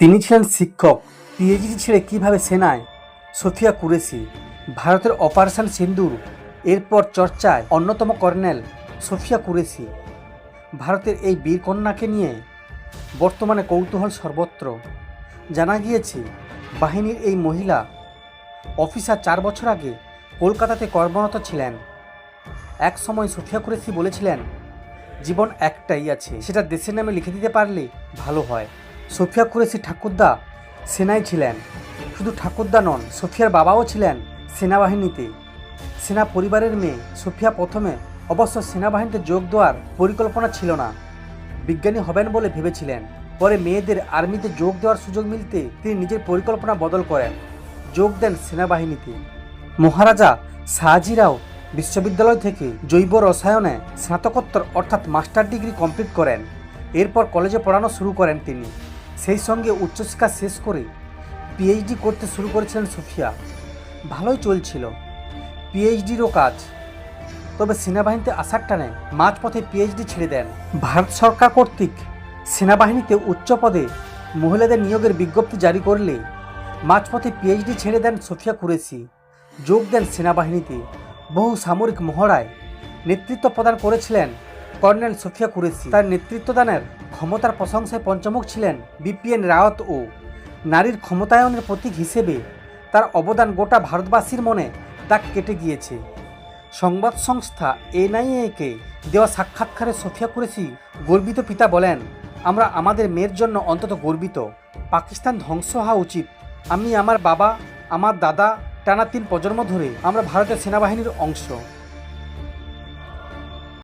তিনি ছিলেন শিক্ষক পিএইচডি ছেড়ে কীভাবে সেনায়? সোফিয়া কুরেশি, ভারতের অপারেশন সিন্দুর, এরপর চর্চায় অন্যতম কর্নেল সোফিয়া কুরেশি। ভারতের এই বীর কন্যাকে নিয়ে বর্তমানে কৌতূহল সর্বত্র। জানা গিয়েছে, বাহিনীর এই মহিলা অফিসার চার বছর আগে কলকাতাতে কর্মরত ছিলেন। এক সময় সোফিয়া কুরেশি বলেছিলেন, জীবন একটাই আছে, সেটা দেশের নামে লিখে দিতে পারলে ভালো হয়। সোফিয়া কুরেশি ঠাকুরদা সেনায় ছিলেন। শুধু ঠাকুরদা নন, সোফিয়ার বাবাও ছিলেন সেনাবাহিনীতে। সেনা পরিবারের মেয়ে সোফিয়া প্রথমে অবশ্য সেনাবাহিনীতে যোগ দেওয়ার পরিকল্পনা ছিল না। বিজ্ঞানী হবেন বলে ভেবেছিলেন। পরে মেয়েদের আর্মিতে যোগ দেওয়ার সুযোগ মিলতে তিনি নিজের পরিকল্পনা বদল করেন। যোগ দেন সেনাবাহিনীতে। মহারাজা শাহজিরাও বিশ্ববিদ্যালয় থেকে জৈব রসায়নে স্নাতকোত্তর অর্থাৎ মাস্টার ডিগ্রি কমপ্লিট করেন। এরপর কলেজে পড়ানো শুরু করেন তিনি। সেই সঙ্গে উচ্চশিক্ষা শেষ করে পিএইচডি করতে শুরু করেছিলেন সুফিয়া। ভালোই চলছিল। পিএইচডিরও কাজ। তবে সেনাবাহিনীতে আসার টানে মাঝপথে পিএইচডি ছেড়ে দেন। ভারত সরকার কর্তৃক সেনাবাহিনীতে উচ্চ পদে মহিলাদের নিয়োগের বিজ্ঞপ্তি জারি করলে মাঝপথে পিএইচডি ছেড়ে দেন সোফিয়া কুরেশি। যোগ দেন সেনাবাহিনীতে। বহু সামরিক মহড়ায় নেতৃত্ব প্রদান করেছিলেন কর্নেল সোফিয়া কুরেশি। তার নেতৃত্বদানের ক্ষমতার প্রশংসায় পঞ্চমুখ ছিলেন বিপিএন রাওয়াত ও। নারীর ক্ষমতায়নের প্রতীক হিসেবে তার অবদান গোটা ভারতবাসীর মনে দাগ কেটে গিয়েছে। সংবাদ সংস্থা এনআইএকে দেওয়া সাক্ষাৎকারে সোফিয়া কুরেশি গর্বিত পিতা বলেন, আমরা আমাদের মেয়ের জন্য অন্তত গর্বিত। পাকিস্তান ধ্বংস হওয়া উচিত। আমি আমার বাবা, আমার দাদা, টানা তিন প্রজন্ম ধরে আমরা ভারতের সেনাবাহিনীর অংশ।